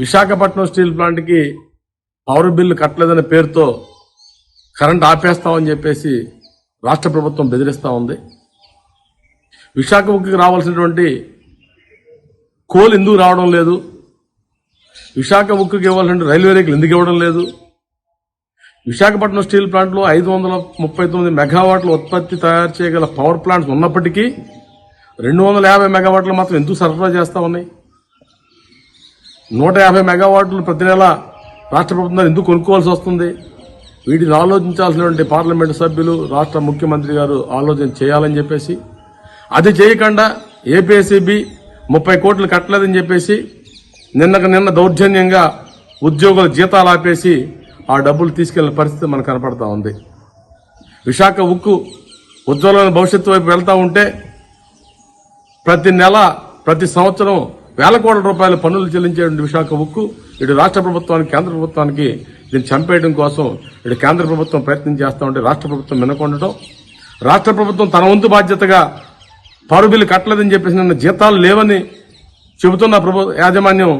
Visakhapatnam steel ప్లాంట్కి power bill కట్టలేదనే పేరుతో కరెంట్ ఆపేస్తామని చెప్పేసి రాష్ట్ర ప్రభుత్వం బెదిరిస్తూ ఉంది. విశాఖ రావాల్సినటువంటి కోల్ ఎందుకు రావడం లేదు? విశాఖ ఉక్కుకి ఇవ్వాల్సిన రైల్వే రేకులు ఎందుకు ఇవ్వడం లేదు? విశాఖపట్నం స్టీల్ ప్లాంట్లో ఐదు వందల ముప్పై తొమ్మిది మెగావాట్ల ఉత్పత్తి తయారు చేయగల పవర్ ప్లాంట్స్ ఉన్నప్పటికీ రెండు వందల యాభై మెగావాట్లు మాత్రం ఎందుకు సరఫరా చేస్తా ఉన్నాయి? నూట యాభై మెగావాట్లు ప్రతి నెల రాష్ట్ర ప్రభుత్వం ఎందుకు కొనుక్కోవాల్సి వస్తుంది? వీటిని ఆలోచించాల్సినటువంటి పార్లమెంటు సభ్యులు రాష్ట్ర ముఖ్యమంత్రి గారు ఆలోచన చేయాలని చెప్పేసి అది చేయకుండా ఏపీఎస్సీబీ ముప్పై కోట్లు కట్టలేదని చెప్పేసి నిన్నకు నిన్న దౌర్జన్యంగా ఉద్యోగుల జీతాలు ఆపేసి ఆ డబ్బులు తీసుకెళ్ళిన పరిస్థితి మనకు కనపడతా ఉంది. విశాఖ ఉక్కు ఉజ్వలమైన భవిష్యత్తు వైపు వెళ్తూ ఉంటే ప్రతి నెల ప్రతి సంవత్సరం వేల కోట్ల రూపాయల పన్నులు చెల్లించే విశాఖ ఉక్కు ఇటు రాష్ట్ర ప్రభుత్వానికి కేంద్ర ప్రభుత్వానికి దీన్ని చంపేయడం కోసం ఇటు కేంద్ర ప్రభుత్వం ప్రయత్నం చేస్తూ ఉంటే రాష్ట్ర ప్రభుత్వం వినకుండటం. రాష్ట్ర ప్రభుత్వం తన వంతు బాధ్యతగా పరు బిల్లు కట్టలేదని చెప్పేసి నిన్న జీతాలు లేవని చెబుతున్న ప్రభు యాజమాన్యం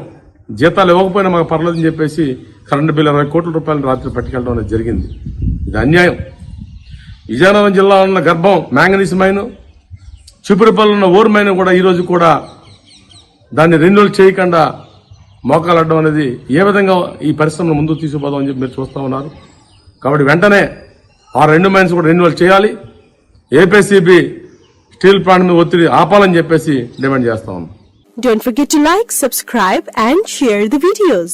జీతాలు ఇవ్వకపోయినా మాకు పర్లేదని చెప్పేసి కరెంటు బిల్లు ఇరవై కోట్ల రూపాయలు రాత్రి పట్టుకెళ్ళడం అనేది జరిగింది. ఇది అన్యాయం. విజయనగరం జిల్లాలో ఉన్న గర్భం మ్యాంగనీస్ మైను చిపురుపల్లి ఉన్న ఓర్ మైన్ కూడా ఈరోజు కూడా దాన్ని రెన్యువల్ చేయకుండా మోకాలడ్డం అనేది ఏ విధంగా ఈ పరిశ్రమను ముందుకు తీసుకుపోదాం అని చెప్పి మీరు చూస్తూ ఉన్నారు. కాబట్టి వెంటనే ఆ రెండు మైన్స్ కూడా రెన్యువల్ చేయాలి. ఏపీసీబీ స్టీల్ ప్లాంట్ మీద ఒత్తిడి ఆపాలని చెప్పేసి డిమాండ్ చేస్తా ఉన్నాం. Don't forget to like, subscribe and share the videos.